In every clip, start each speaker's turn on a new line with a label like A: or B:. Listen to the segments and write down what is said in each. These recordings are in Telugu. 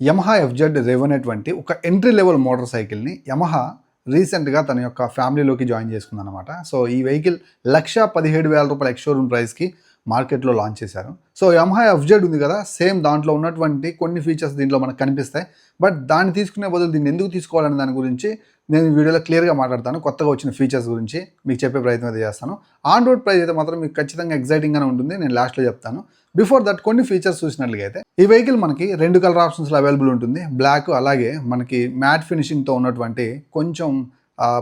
A: యమహా ఎఫ్జెడ్ రెవెనటువంటి ఒక ఎంట్రీ లెవెల్ మోటార్ సైకిల్ని యమహా రీసెంట్గా తన యొక్క ఫ్యామిలీలోకి జాయిన్ చేసుకుందనమాట సో ఈ వెహికల్ లక్ష పదిహేడు వేల రూపాయల ఎక్స్షోరూమ్ ప్రైస్కి మార్కెట్లో లాంచ్ చేశారు. సో యమహా ఎఫ్జెడ్ ఉంది కదా సేమ్ దాంట్లో ఉన్నటువంటి కొన్ని ఫీచర్స్ దీంట్లో మనకు కనిపిస్తాయి. బట్ దాన్ని తీసుకునే బదులు దీన్ని ఎందుకు తీసుకోవాలనే దాని గురించి నేను వీడియోలో క్లియర్గా మాట్లాడతాను కొత్తగా వచ్చిన ఫీచర్స్ గురించి మీకు చెప్పే ప్రయత్నం అయితే చేస్తాను. ఆన్ రోడ్ ప్రైస్ అయితే మాత్రం మీకు ఖచ్చితంగా ఎగ్జైటింగ్గానే ఉంటుంది నేను లాస్ట్లో చెప్తాను. బిఫోర్ దట్ కొన్ని ఫీచర్స్ చూసినట్లయితే ఈ వెహికల్ మనకి రెండు కలర్ ఆప్షన్స్లో అవైలబుల్ ఉంటుంది. బ్లాక్ అలాగే మనకి మ్యాట్ ఫినిషింగ్తో ఉన్నటువంటి కొంచెం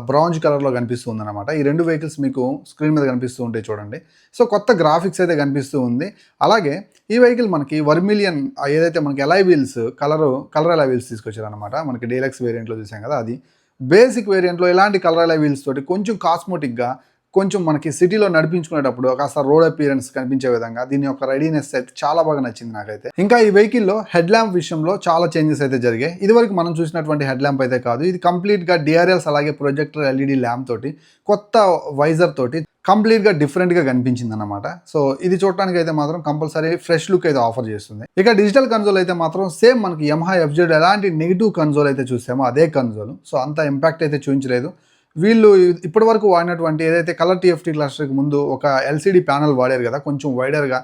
A: బ్రాంజ్ కలర్లో కనిపిస్తుంది అనమాట ఈ రెండు వెహికల్స్ మీకు స్క్రీన్ మీద కనిపిస్తూ ఉంటాయి చూడండి. సో కొత్త గ్రాఫిక్స్ అయితే కనిపిస్తూ ఉంది. అలాగే ఈ వెహికల్ మనకి వర్మిలియన్ ఏదైతే మనకి alloy wheels colour colour alloy wheels తీసుకొచ్చారనమాట మనకి డీలక్స్ వేరియంట్లో చూసాం కదా అది. బేసిక్ వేరియంట్లో ఎలాంటి కలర్ ఎలై వీల్స్ తోటి కొంచెం కాస్మోటిక్గా కొంచెం మనకి సిటీలో నడిపించుకునేటప్పుడు కాస్త రోడ్ అపీరెన్స్ కనిపించే విధంగా దీని యొక్క రెడీనెస్ అయితే చాలా బాగా నచ్చింది నాకైతే. ఇంకా ఈ వెహికల్లో హెడ్ ల్యాంప్ విషయంలో చాలా చేంజెస్ అయితే జరిగాయి. ఇదివరకు మనం చూసినటువంటి హెడ్ ల్యాంప్ అయితే కాదు. ఇది కంప్లీట్గా డిఆర్ఎల్స్ అలాగే ప్రొజెక్టర్ ఎల్ఈడి ల్యాంప్ తోటి కొత్త వైజర్ తోటి కంప్లీట్గా డిఫరెంట్గా కనిపించింది అనమాట సో ఇది చూడటానికి అయితే మాత్రం కంపల్సరీ ఫ్రెష్ లుక్ అయితే ఆఫర్ చేస్తుంది. ఇక డిజిటల్ కన్సోల్ అయితే మాత్రం సేమ్ మనకి ఎంహా ఎఫ్జెడ్ ఎలాంటి నెగిటివ్ కన్సోల్ అయితే చూసామో అదే కన్సోల్ సో అంత ఇంపాక్ట్ అయితే చూపించలేదు. వీళ్ళు ఇప్పటి వరకు వాడినటువంటి ఏదైతే కలర్ టీఎఫ్టీ క్లస్టర్కి ముందు ఒక ఎల్సీడీ ప్యానల్ వాడారు కదా కొంచెం వైడర్గా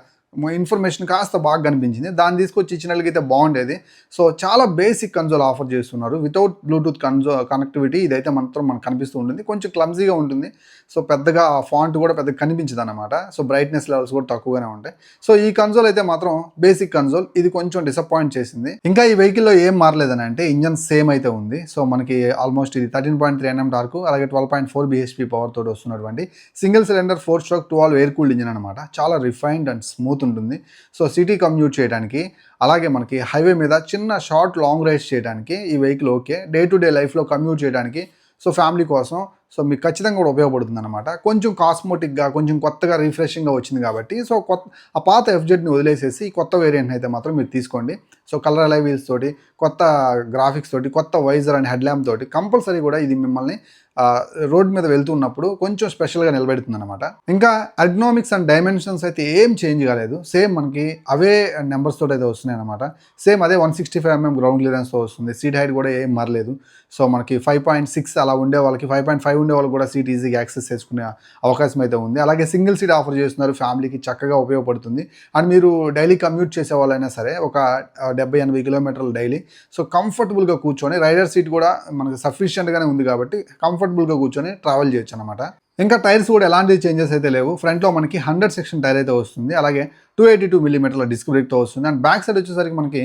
A: ఇన్ఫర్మేషన్ కాస్త బాగా కనిపించింది. దాన్ని తీసుకొచ్చి ఇచ్చినట్లయితే బాగుండేది. సో చాలా బేసిక్ కన్సోల్ ఆఫర్ చేస్తున్నారు. వితౌట్ బ్లూటూత్ కన్జో కనెక్టివిటీ ఇదైతే మాత్రం మనకు కనిపిస్తూ ఉంటుంది. కొంచెం క్లమ్జీగా ఉంటుంది. సో పెద్దగా ఫాంట్ కూడా పెద్దగా కనిపించదు అనమాట సో బ్రైట్నెస్ లెవెల్స్ కూడా తక్కువగానే ఉంటాయి. సో ఈ కన్సోల్ అయితే మాత్రం బేసిక్ కన్సోల్ ఇది కొంచెం డిసప్పాయింట్ చేసింది. ఇంకా ఈ వెహికల్లో ఏం మారలేదని అంటే ఇంజన్ సేమ్ అయితే ఉంది. సో మనకి ఆల్మోస్ట్ ఇది thirteen point three NM torque అలాగే twelve point four BHP power తోటి వస్తున్నటువంటి single cylinder four stroke twelve air cooled engine అనమాట చాలా రిఫైన్డ్ అండ్ స్మూత్ ఉంటుంది సో సిటీ కమ్యూట్ చేయడానికి అలాగే మనకి హైవే మీద చిన్న షార్ట్ లాంగ్ రైడ్స్ చేయడానికి ఈ vehicle okay day to day లైఫ్లో కమ్యూట్ చేయడానికి సో ఫ్యామిలీ కోసం సో మీకు ఖచ్చితంగా కూడా ఉపయోగపడుతుంది అనమాట కొంచెం కాస్మోటిక్గా కొంచెం కొత్తగా రిఫ్రెషింగ్గా వచ్చింది కాబట్టి సో కొత్త ఆ పాత ఎఫ్జెడ్ని వదిలేసేసి కొత్త వేరియంట్ని అయితే మాత్రం మీరు తీసుకోండి. సో కలర్ అలై వీల్స్ తోటి కొత్త గ్రాఫిక్స్ తోటి కొత్త వైజర్ అండ్ హెడ్ ల్యాంప్ తోటి కంపల్సరీ కూడా ఇది మిమ్మల్ని రోడ్ మీద వెళ్తున్నప్పుడు కొంచెం స్పెషల్గా నిలబెడుతుంది అనమాట ఇంకా అర్గ్నామిక్స్ అండ్ డైమెన్షన్స్ అయితే ఏం చేంజ్ కాలేదు. సేమ్ మనకి అవే నెంబర్స్ తోటి అయితే వస్తున్నాయి అనమాట సేమ్ అదే one sixty five MM ground క్లియరెన్స్తో వస్తుంది. సీట్ హైట్ కూడా ఏం మరలేదు. సో మనకి ఫైవ్ పాయింట్ సిక్స్ అలా ఉండే వాళ్ళకి ఫైవ్ పాయింట్ ఫైవ్ ఉండే వాళ్ళు కూడా సీట్ ఈజీగా యాక్సెస్ చేసుకునే అవకాశం అయితే ఉంది. అలాగే సింగిల్ సీట్ ఆఫర్ చేస్తున్నారు ఫ్యామిలీకి చక్కగా ఉపయోగపడుతుంది. అండ్ మీరు డైలీ కమ్యూట్ చేసే వాళ్ళైనా సరే ఒక డెబ్బై ఎనభై కిలోమీటర్లు డైలీ సో కంఫర్టబుల్గా కూర్చొని రైడర్ సీట్ కూడా మనకి సఫిషియెంట్గానే ఉంది కాబట్టి కంఫర్టబుల్గా కూర్చొని ట్రావెల్ చేయొచ్చు అనమాట ఇంకా టైర్స్ కూడా ఎలాంటి చేంజెస్ అయితే లేవు. ఫ్రంట్లో మనకి హండ్రెడ్ సెక్షన్ టైర్ అయితే వస్తుంది. అలాగే టూ ఎయిటీ టూ మిల్లీమీటర్ల డిస్క్ బ్రేక్తో వస్తుంది. అండ్ బ్యాక్ సైడ్ వచ్చేసరికి మనకి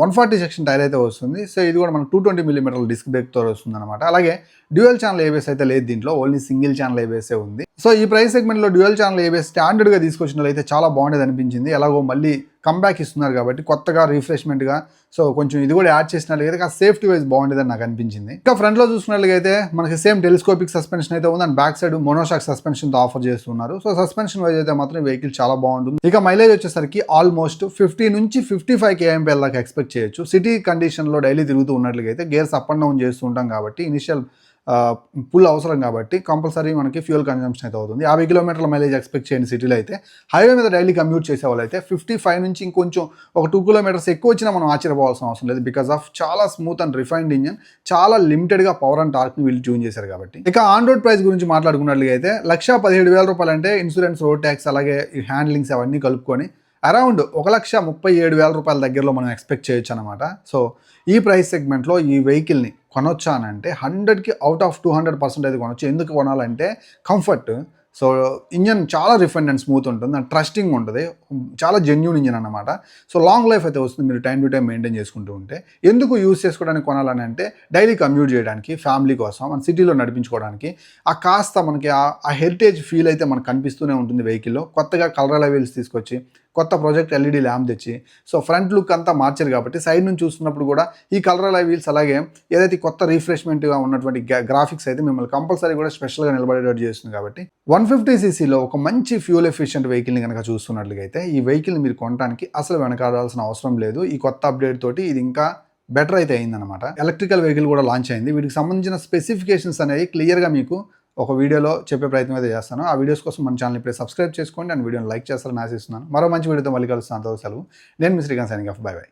A: వన్ ఫార్టీ సెక్షన్ టైర్ అయితే వస్తుంది. సో ఇది కూడా మనకి టూ ట్వంటీ మిల్లీమీటర్ల డిస్క్ బ్రేక్తో వస్తుంది అనమాట అలాగే డ్యూయల్ ఛానల్ ఏబిఎస్ అయితే లేదు దీంట్లో. ఓన్లీ సింగిల్ ఛానల్ ఏబిఎస్ ఉంది. సో ఈ ప్రైస్ సెగ్మెంట్లో డ్యూయల్ ఛానల్ ఏబిఎస్ స్టాండర్డ్గా తీసుకొచ్చిన అయితే చాలా బాగుండేది అనిపించింది. ఎలాగో మళ్ళీ కంబ్యాక్ ఇస్తున్నారు కాబట్టి కొత్తగా రిఫ్రెష్మెంట్గా సో కొంచెం ఇది కూడా యాడ్ చేసినట్లయితే కాస్త సేఫ్టీ వైజ్ బాగుండేదని నాకు అనిపించింది. ఇంకా ఫ్రంట్లో చూసుకున్నట్లయితే మనకి సేమ్ టెలిస్కోపిక్ సస్పెన్షన్ అయితే ఉంది. అండ్ బ్యాక్ సైడ్ మోనోషాక్ సస్పెన్షన్తో ఆఫర్ చేస్తున్నారు. సో సస్పెన్షన్ వైజ్ అయితే మాత్రం వెహికల్ చాలా బాగుంటుంది. ఇక మైలేజ్ వచ్చేసరికి ఆల్మోస్ట్ ఫిఫ్టీ నుంచి ఫిఫ్టీ ఫైవ్ కేఎంపీఎల్ దాకా ఎక్స్పెక్ట్ చేయొచ్చు. సిటీ కండిషన్లో డైలీ తిరుగుతూ ఉన్నట్లయితే అయితే గేర్స్ అప్ అండ్ డౌన్ చేస్తూ ఉంటాం కాబట్టి ఇనిషియల్ పుల్ అవసరం కాబట్టి కంపల్సరీ మనకి ఫ్యూయల్ కన్జంప్షన్ అయితే అవుతుంది. యాభై కిలోమీటర్ల మైలేజ్ ఎక్స్పెక్ట్ చేయండి సిటీలో అయితే. హైవే మీద డైలీ కమ్యూట్ చేసే వాళ్ళు అయితే ఫిఫ్టీ ఫైవ్ నుంచి ఇంకొంచెం ఒక టూ కిలోమీటర్స్ ఎక్కువ వచ్చినా మనం ఆశ్చర్యపోవాల్సిన అవసరం లేదు. బికాస్ ఆఫ్ చాలా స్మూత్ అండ్ రిఫైన్డ్ ఇంజన్ చాలా లిమిటెడ్గా పవర్ అండ్ టార్క్ని వీళ్ళు ట్యూన్ చేశారు కాబట్టి. ఇక ఆన్ రోడ్ ప్రైస్ గురించి మాట్లాడుకున్నట్లుగా అయితే లక్ష పదిహేడు వేల రూపాయలు అంటే ఇన్సూరెన్స్ రోడ్ ట్యాక్స్ అలాగే హ్యాండ్లింగ్స్ అవన్నీ కలుపుకొని అరౌండ్ ఒక లక్ష ముప్పై ఏడు వేల రూపాయల దగ్గరలో మనం ఎక్స్పెక్ట్ చేయొచ్చు అనమాట సో ఈ ప్రైస్ సెగ్మెంట్లో ఈ వెహికల్ని కొనొచ్చా అని అంటే హండ్రెడ్కి out of two hundred percent అయితే కొనొచ్చు. ఎందుకు కొనాలంటే కంఫర్ట్. సో ఇంజన్ చాలా రిఫైన్ అండ్ స్మూత్ ఉంటుంది. అండ్ ట్రస్టింగ్ ఉంటుంది. చాలా జెన్యున్ ఇంజన్ అనమాట సో లాంగ్ లైఫ్ అయితే వస్తుంది మీరు టైం టు టైం మెయింటైన్ చేసుకుంటూ ఉంటే. ఎందుకు యూజ్ చేసుకోవడానికి కొనాలని అంటే డైలీ కమ్యూట్ చేయడానికి ఫ్యామిలీ కోసం మన సిటీలో నడిపించుకోవడానికి. ఆ కాస్త మనకి ఆ హెరిటేజ్ ఫీల్ అయితే మనకు కనిపిస్తూనే ఉంటుంది వెహికల్లో. కొత్తగా కలర్ లెవెల్స్ తీసుకొచ్చి కొత్త ప్రాజెక్ట్ ఎల్ఈడి ల్యాంప్ తెచ్చి సో ఫ్రంట్ లుక్ అంతా మార్చారు కాబట్టి సైడ్ నుంచి చూస్తున్నప్పుడు కూడా ఈ కలర్ అలై వీల్స్ అలాగే ఏదైతే కొత్త రిఫ్రెష్మెంట్గా ఉన్నటువంటి గ్రాఫిక్స్ అయితే మిమ్మల్ని కంపల్సరీ కూడా స్పెషల్గా నిలబడేటట్టు చేస్తుంది కాబట్టి వన్ ఫిఫ్టీ సీసీలో ఒక మంచి ఫ్యూల్ ఎఫిషియెంట్ వెహికల్ని కనుక చూస్తున్నట్లయితే ఈ వెహికల్ని మీరు కొనడానికి అసలు వెనకాడాల్సిన అవసరం లేదు. ఈ కొత్త అప్డేట్ తోటి ఇది ఇంకా బెటర్ అయితే అయిందనమాట ఎలక్ట్రికల్ వెహికల్ కూడా లాంచ్ అయింది. వీటికి సంబంధించిన స్పెసిఫికేషన్స్ అనేవి క్లియర్గా మీకు ఒక వీడియోలో చెప్పే ప్రయత్నం అయితే చేస్తాను. ఆ వీడియోస్ కోసం మన ఛానల్ ఇప్పుడే సబ్స్క్రైబ్ చేసుకోండి అండ్ వీడియోని లైక్ చేస్తారని ఆశిస్తున్నాను. మరో మంచి వీడియోతో మళ్ళీ కలుస్తాను. అంతవరకు సెలవు. నేను మీ Srikanth signing off bye bye